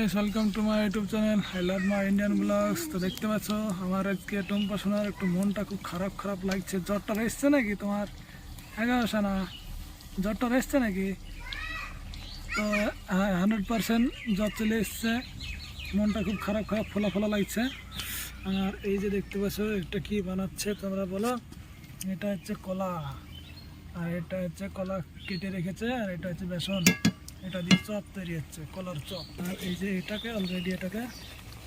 Guys welcome to my YouTube channel I love my Indian blogs তো দেখতে পাচ্ছ, আমার আজকে টম্পা সোনার একটু মনটা খুব খারাপ খারাপ লাগছে। জ্বরটা এসছে নাকি তোমার? এগারোশো না জ্বরটা এসছে নাকি? তো হান্ড্রেড পারসেন্ট জ্বর চলে এসছে। মনটা খুব খারাপ খারাপ, ফোলা ফোলা লাগছে। আর এই যে দেখতে পাচ্ছ, এটা কি বানাচ্ছে তোমরা বলো? এটা হচ্ছে কলা। আর এটা হচ্ছে কলা কেটে রেখেছে, আর এটা হচ্ছে বেসন। এটা দিয়ে চপ তৈরি হচ্ছে, কলার চপ। আর এই যে এটাকে অলরেডি এটাকে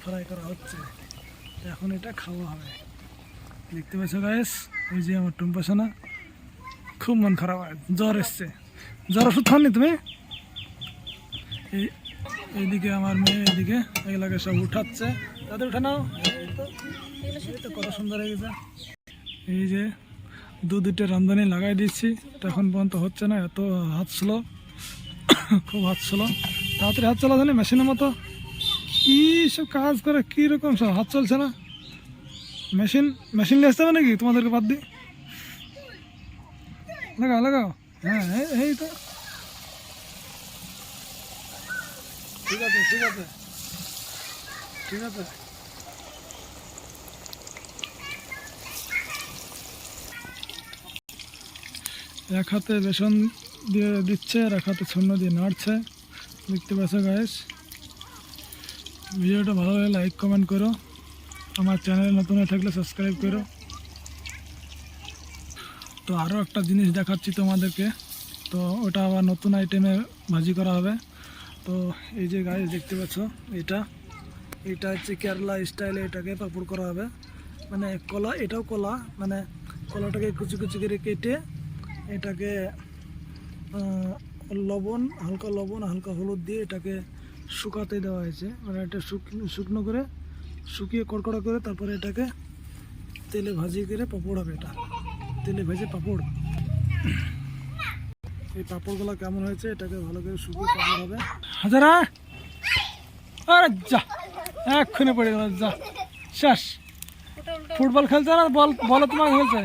ফ্রাই করা হচ্ছে। এখন এটা খাওয়া হবে। দেখতে পাচ্ছ গায়েস ওই যে আমার টুম্পাসানা খুব মন খারাপ হয়। জ্বর এসছে। জ্বর ওষুধ খাওনি তুমি? এই, এইদিকে আমার মেয়ে এদিকে এগুলাকে সব উঠাচ্ছে। তাদের উঠে নাও। তো। কত সুন্দর হয়ে গেছে। এই যে দু দুটো রামদানি লাগাই দিচ্ছি। এখন পর্যন্ত হচ্ছে না, এত হাত স্লো খুব হাত স্লো তাড়াতাড়ি হাত চলা জানি, মেশিনের মতো। কি সব কাজ করে কীরকম সব হাত চলছে না। মেশিন মেশিন নিয়ে আসতে হবে নাকি? তোমাদেরকে বাদ দিই লাগাও লাগাও। হ্যাঁ এই তো। ঠিক আছে ঠিক আছে। ঠিক আছে। এক হাতে বেসন দিয়ে দিচ্ছে আর এক হাতে ছন্ন দিয়ে নাড়ছে। দেখতে পাচ্ছ গাইস ভিডিওটা ভালো লাগে লাইক কমেন্ট করো। আমার চ্যানেলে নতুন হয়ে থাকলে সাবস্ক্রাইব করো। তো আরও একটা জিনিস দেখাচ্ছি তোমাদেরকে। তো ওটা আবার নতুন আইটেমে ভাজি করা হবে। তো এই যে গাইস দেখতে পাচ্ছ? এটা এটা হচ্ছে কেরালা স্টাইলে এটাকে পাপড় করা হবে। মানে কলা, এটাও কলা। মানে কলাটাকে কুচি কুচি করে কেটে এটাকে লবণ, হালকা লবণ, হালকা হলুদ দিয়ে এটাকে শুকাতে দেওয়া হয়েছে। মানে এটা শুকনো করে, শুকিয়ে কড়কড়া করে তারপরে এটাকে তেলে ভাজি করে পাপড় হবে এটা। তেলে ভেজে পাপড়। এই পাপড়গুলো কেমন হয়েছে এটাকে ভালো করে শুকিয়ে পাপড় হবে। হাজারা! আরে যা! এক্ষুনি পড়ে গেল, যা। শেষ। ফুটবল খেলছে না? বল বলে তোমাকে খেলছে?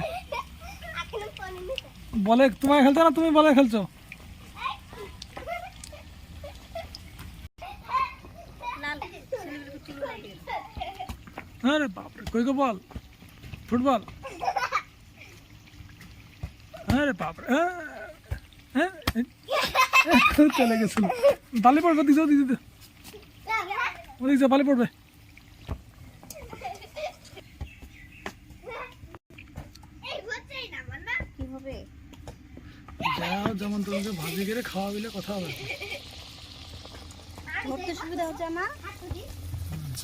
বলে তোমায় খেলছো না? তুমি বলে খেলছো? আরে বাপরে কই গো বল? ফুটবল? আরে বাপরে চলে গেছিল। বালি পড়বে দিছো দিদি যা বালি পড়বে। যেমন তোমাকে ভাজি করে খাওয়া দিলে কথা হবে। ধরতে সুবিধা হচ্ছে আমার